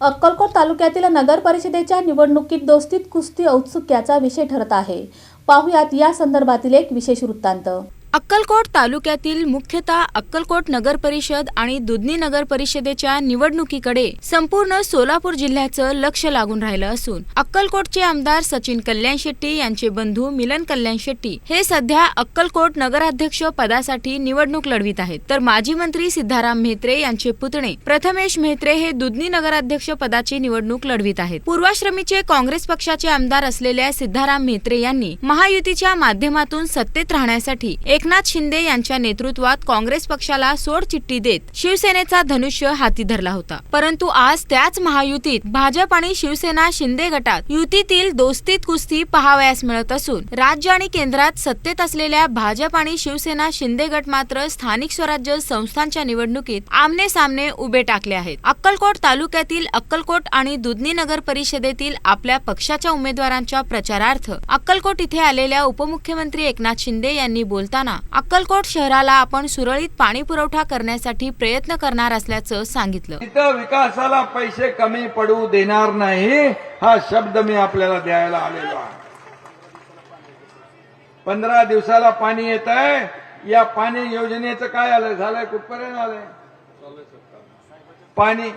अक्कलकोट तालुक्यातील नगर परिषदेच्या निवडणुकीत दोस्तीत कुस्ती औत्सुक्याचा विषय ठरत आहे. पाहुयात या संदर्भातील एक विशेष वृत्तांत. अक्कलकोट तालुक्यातील मुख्यतः अक्कलकोट नगर परिषद आणि दुधनी नगर परिषदेच्या निवडणुकीकडे संपूर्ण सोलापूर जिल्ह्याचं लक्ष लागून राहिलं असून अक्कलकोटचे आमदार सचिन कल्याण शेट्टी यांचे बंधू मिलन कल्याण शेट्टी हे सध्या अक्कलकोट नगराध्यक्ष पदासाठी निवडणूक लढवित आहेत. तर माजी मंत्री सिद्धाराम म्हेत्रे यांचे पुतणे प्रथमेश म्हेत्रे हे दुधनी नगराध्यक्ष पदाची निवडणूक लढवित आहेत. पूर्वाश्रमीचे काँग्रेस पक्षाचे आमदार असलेल्या सिद्धाराम म्हेत्रे यांनी महायुतीच्या माध्यमातून सत्तेत राहण्यासाठी एकनाथ शिंदे यांच्या नेतृत्वात काँग्रेस पक्षाला सोडचिठ्ठी देत शिवसेनेचा धनुष्य हाती धरला होता. परंतु आज त्याच महायुतीत भाजप आणि शिवसेना शिंदे गटात युतीतील दोस्तीत कुस्ती पहावयास मिळत असून राज्य आणि केंद्रात सत्तेत असलेल्या भाजप आणि शिवसेना शिंदे गट मात्र स्थानिक स्वराज्य संस्थांच्या निवडणुकीत आमने सामने उभे टाकले आहेत. अक्कलकोट तालुक्यातील अक्कलकोट आणि दुधनी नगर परिषदेतील आपल्या पक्षाच्या उमेदवारांच्या प्रचारार्थ अक्कलकोट इथे आलेल्या उपमुख्यमंत्री एकनाथ शिंदे यांनी बोलताना अक्कलकोट शहराला आपण सुरळीत पाणी पुरवठा करण्यासाठी प्रयत्न करणार असल्याचं सांगितलं. तिथं विकासाला पैसे कमी पडू देणार नाही हा शब्द मी आपल्याला द्यायला आलेलो आहे. पंधरा दिवसाला पाणी येत आहे या पाणी योजनेचं काय आलं झालंय कुठपर्यंत आलंय? पाणी.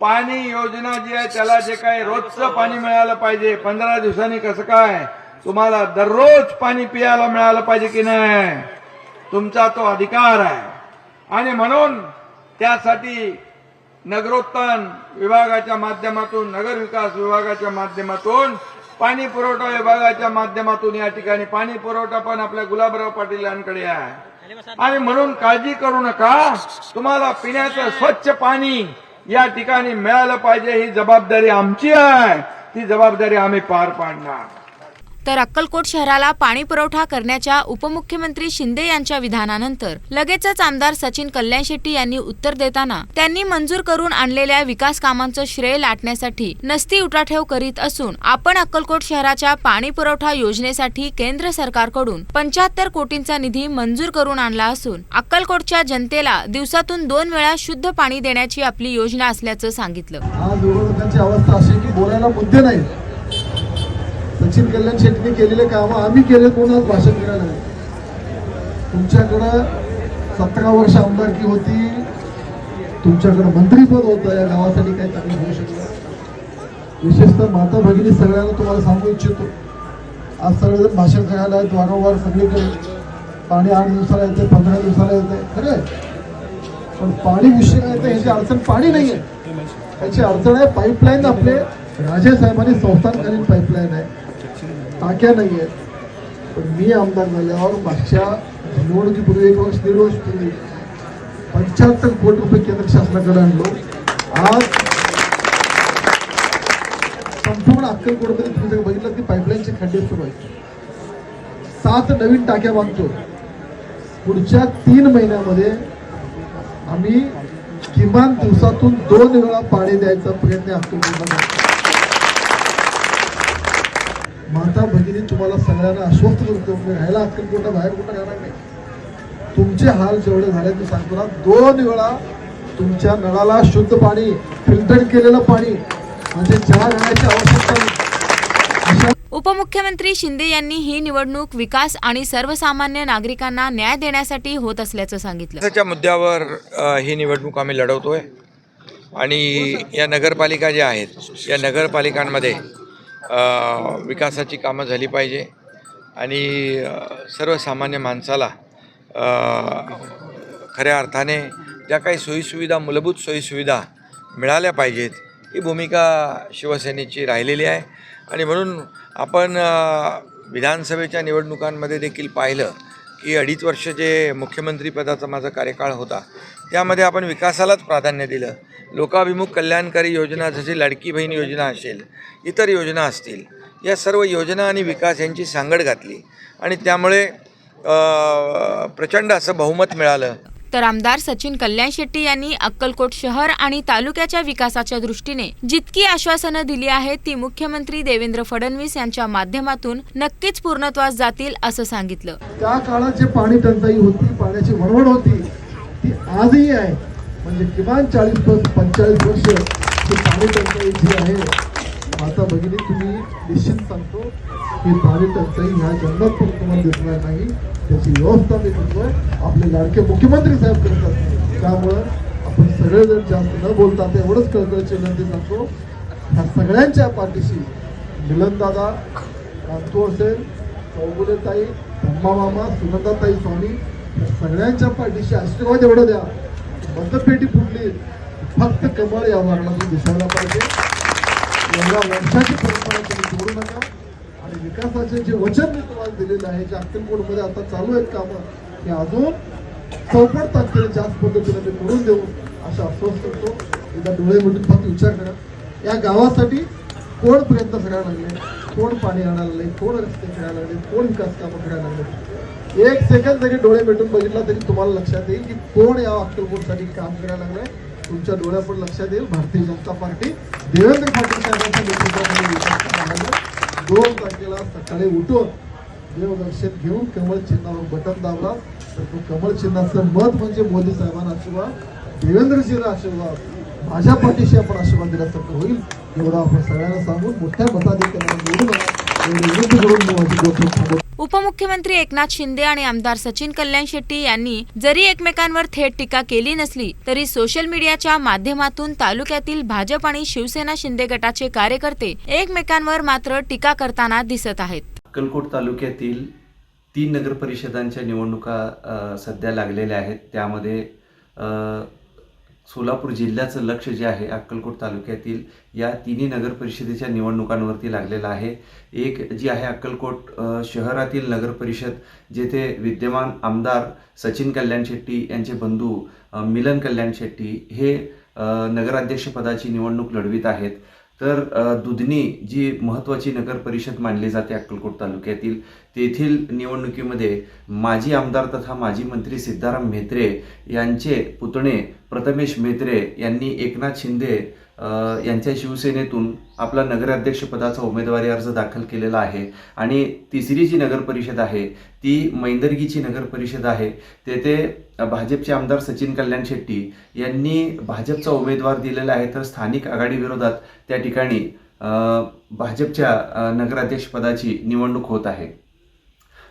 पाणी योजना जी आहे त्याला जे काय रोजचं पाणी मिळालं पाहिजे पंधरा दिवसांनी कसं काय? तुम्हाला दररोज पाणी पियाला मिळालं पाहिजे की नाही? तुमचा तो अधिकार आहे. आणि म्हणून त्यासाठी नगरोत्थान विभागाच्या माध्यमातून नगर विकास विभागाच्या माध्यमातून पाणी पुरवठा विभागाच्या माध्यमातून या ठिकाणी पाणी पुरवठा पण आपल्या गुलाबराव पाटील यांकडे आहे. आणि म्हणून काळजी करू नका. तुम्हाला पिण्याचं स्वच्छ पाणी या ठिकाणी मिळालं पाहिजे ही जबाबदारी आमची आहे. ती जबाबदारी आम्ही पार पाडणार. तर अक्कलकोट शहराला पाणी पुरवठा करण्याच्या उपमुख्यमंत्री शिंदे यांच्या विधानानंतर लगेचच आमदार सचिन कल्याण शेट्टी यांनी उत्तर देताना त्यांनी मंजूर करून आणलेल्या विकास कामांचं श्रेय लाटण्यासाठी नसती उठाठेव करीत असून आपण अक्कलकोट शहराच्या पाणी पुरवठा योजनेसाठी केंद्र सरकारकडून पंच्याहत्तर कोटींचा निधी मंजूर करून आणला असून अक्कलकोटच्या जनतेला दिवसातून दोन वेळा शुद्ध पाणी देण्याची आपली योजना असल्याचं सांगितलं. आज अवस्था अशी की बोलायला मुद्दे नाही सचिन कल्याण शेट्टीने केलेले कामं आम्ही केले कोणाच भाषण करायला नाही. तुमच्याकडं सतरा वर्ष आमदारकी होती. तुमच्याकडं मंत्रीपद होतं. या गावासाठी काही चांगलं होऊ शकलं विशेषतः माता भगिनी सगळ्यांना तुम्हाला सांगू इच्छितो. आज सगळेजण भाषण करायला आहेत वारंवार सगळीकडे. पाणी आठ दिवसाला येते पंधरा दिवसाला येते. खरं पण पाणी विषय उशिरा तर ह्याची अडचण पाणी नाही आहे त्याची अडचण आहे पाईपलाईन आपले राजे साहेबांनी संस्थानकालीन पाईपलाईन आहे. टाक्या नाही आहेत पण मी आमदार झाल्यावर मागच्या निवडणुकीपूर्वी एक वर्ष दीड वर्ष पूर्वी पंच्याहत्तर कोटी रुपये केंद्र शासनाकडे आणलो. आज संपूर्ण अक्कलकोटमध्ये तुम्ही जर बघितलं की पाईपलाईनचे खड्डे सुरू आहेत सात नवीन टाक्या बांधतो. पुढच्या तीन महिन्यामध्ये आम्ही किमान दिवसातून दोन वेळा पाणी द्यायचा प्रयत्न अक्कलकोटला करतो. माता भगिनी तुम्हाला सगळ्यांना आश्वस्त करतो मी राहायला अक्कलकोटा बाहेर कुठं जाणार नाही. तुमचे हाल जेवढे झाले ते सांगतो ना दोन वेळा तुमच्या नळाला शुद्ध पाणी फिल्टर केलेलं पाणी म्हणजे चहा घेण्याची आवश्यकता उपमुख्यमंत्री शिंदे यांनी ही निवडणूक विकास आणि सर्वसामान्य नागरिकांना न्याय देण्यासाठी होत असल्याचं सांगितलं. विकासाच्या मुद्द्यावर ही निवडणूक आम्ही लढवतोय. आणि या नगरपालिका ज्या आहेत या नगरपालिकांमध्ये विकासाची कामं झाली पाहिजे. आणि सर्वसामान्य माणसाला खऱ्या अर्थाने ज्या काही सोयीसुविधा मूलभूत सोयीसुविधा मिळाल्या पाहिजेत ही भूमिका शिवसेनेची राहिलेली आहे. आणि म्हणून आपण विधानसभेच्या निवडणुकांमध्ये देखील पाहिलं की अडीच वर्ष जे मुख्यमंत्रीपदाचा माझा कार्यकाळ होता त्यामध्ये आपण विकासालाच प्राधान्य दिलं. लोकाभिमुख कल्याणकारी योजना जशी लाडकी बहीण योजना असेल इतर योजना असतील या सर्व योजना आणि विकास यांची सांगड घातली. आणि त्यामुळे प्रचंड असं बहुमत मिळालं. तर आमदार सचिन कल्याण शेट्टी यांनी अक्कलकोट शहर आणि तालुक्याच्या विकासाच्या दृष्टीने जितकी आश्वासनं दिली आहेत ती मुख्यमंत्री देवेंद्र फडणवीस यांच्या माध्यमातून नक्कीच पूर्णत्वास जातील असं सांगितलं. त्या काळात जे पाणी टंचाई होती पाण्याची वणवण होती ती आजही आहे. म्हणजे किमान चाळीस पंचेचाळीस वर्ष ही पाणी टंचाई जी आहे माता भगिनी तुम्ही निश्चित सांगतो की पाणी टंचाई ह्या जन्मात पण तुम्हाला दिसणार नाही. त्याची व्यवस्था मी करतोय आपले लाडके मुख्यमंत्री साहेब करतात त्यामुळं आपण सगळे जर जास्त न बोलता आता एवढंच कळकळीची विनंती सांगतो. ह्या सगळ्यांच्या पाठीशी मिलनदादा रामतो असेल चौगुलेताई धम्मा मामा सुनंदाताई स्वामी या सगळ्यांच्या पाठीशी आशीर्वाद एवढं द्या. मतपेटी फुटली. फक्त कमळ या वर्णातून दिसायला पाहिजे. एवढ्या वर्षाची परंपरा तुम्ही सोडू नका. आणि विकासाचे जे वचन मी तुम्हाला दिलेलं आहे जे अक्कलकोटमध्ये आता चालू आहेत कामं हे अजून चौपट ताकदीने जास्त पद्धतीने मी करून देऊ असं आश्वास करतो एकदा डोळे मिटून फक्त विचार करा. या गावासाठी कोण प्रयत्न करायला लागले? कोण पाणी आणायला लागले? कोण रस्ते करायला लागले? कोण विकास कामं करायला लागले? एक सेकंद जरी डोळे भेटून बघितला तरी तुम्हाला लक्षात येईल की कोण या अक्कलकोटसाठी काम करायला लागलंय. तुमच्या डोळ्यापुढे लक्षात येईल. भारतीय जनता पार्टी देवेंद्र पाटील साहेबांच्या नेतृत्वाखाली दोन तारखेला सकाळी उठून देवदर्शन घेऊन कमळ चिन्हावर बटन दाबला. तर तो कमळ चिन्हाचं मत म्हणजे मोदी साहेबांना आशीर्वाद देवेंद्रजीला आशीर्वाद माझ्या पाठीशी आपण आशीर्वाद दिल्यासारखं होईल. एवढा आपण सगळ्यांना सांगून मोठ्या मताधिकाऱ्यांना निवडून विनंती करून उपमुख्यमंत्री एकनाथ शिंदे आणि आमदार सचिन कल्याण शेट्टी यांनी जरी एकमेकांवर थेट टीका केली नसली तरी सोशल मीडियाच्या माध्यमातून तालुक्यातील भाजप आणि शिवसेना शिंदे गटाचे कार्यकर्ते एकमेकांवर मात्र टीका करताना दिसत आहेत. अक्कलकोट तालुक्यातील तीन नगर परिषदांच्या निवडणुका सध्या लागलेल्या आहेत. त्यामध्ये सोलापूर जिल्ह्याचं लक्ष जे आहे अक्कलकोट तालुक्यातील या तिन्ही नगर परिषदेच्या निवडणुकांवरती लागलेलं आहे. एक जी आहे अक्कलकोट शहरातील नगर परिषद जेथे विद्यमान आमदार सचिन कल्याण शेट्टी यांचे बंधू मिलन कल्याण शेट्टी हे नगराध्यक्षपदाची निवडणूक लढवित आहेत. तर दुधनी जी महत्त्वाची नगर परिषद मानली जाते अक्कलकोट तालुक्यातील तेथील निवडणुकीमध्ये माजी आमदार तथा माजी मंत्री सिद्धाराम म्हेत्रे यांचे पुतणे प्रथमेश म्हेत्रे यांनी एकनाथ शिंदे यांच्या शिवसेनेतून आपला नगराध्यक्षपदाचा उमेदवारी अर्ज दाखल केलेला आहे. आणि तिसरी जी नगरपरिषद आहे ती मैंदर्गीची नगरपरिषद आहे. तेथे भाजपचे आमदार सचिन कल्याण शेट्टी यांनी भाजपचा उमेदवार दिलेला आहे तर स्थानिक आघाडीविरोधात त्या ठिकाणी भाजपच्या नगराध्यक्षपदाची निवडणूक होत आहे.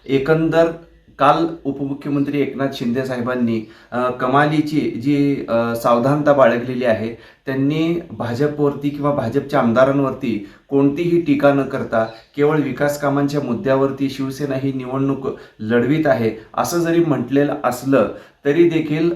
एकंदर काल उपमुख्यमंत्री एकनाथ शिंदे साहेबांनी कमालीची जी सावधानता बाळगलेली आहे त्यांनी भाजपवरती किंवा भाजपच्या आमदारांवरती कोणतीही टीका न करता केवळ विकास कामांच्या मुद्द्यावरती शिवसेना ही निवडणूक लढवीत आहे असं जरी म्हटलेलं असलं तरी देखील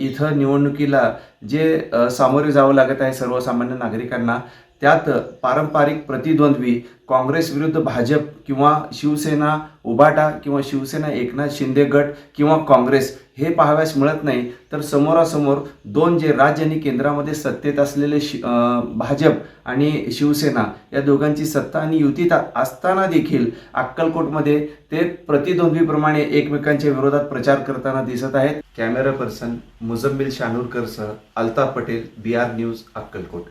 इथं निवडणुकीला जे सामोरे जावं लागत आहे सर्वसामान्य नागरिकांना त्यात पारंपरिक प्रतिद्वंद्वी काँग्रेस विरुद्ध भाजप किंवा शिवसेना उबाटा किंवा शिवसेना एकनाथ शिंदे गट किंवा काँग्रेस हे पाहाव्यास मिळत नाही. तर समोरासमोर दोन जे राज्य आणि केंद्रामध्ये सत्तेत असलेले शि भाजप आणि शिवसेना या दोघांची सत्ता आणि युती असताना देखील अक्कलकोटमध्ये ते प्रतिद्वंद्वीप्रमाणे एकमेकांच्या विरोधात प्रचार करताना दिसत आहेत. Camera person Muzammil शानूरकरसह Altaf Patel B R news Akkalkot.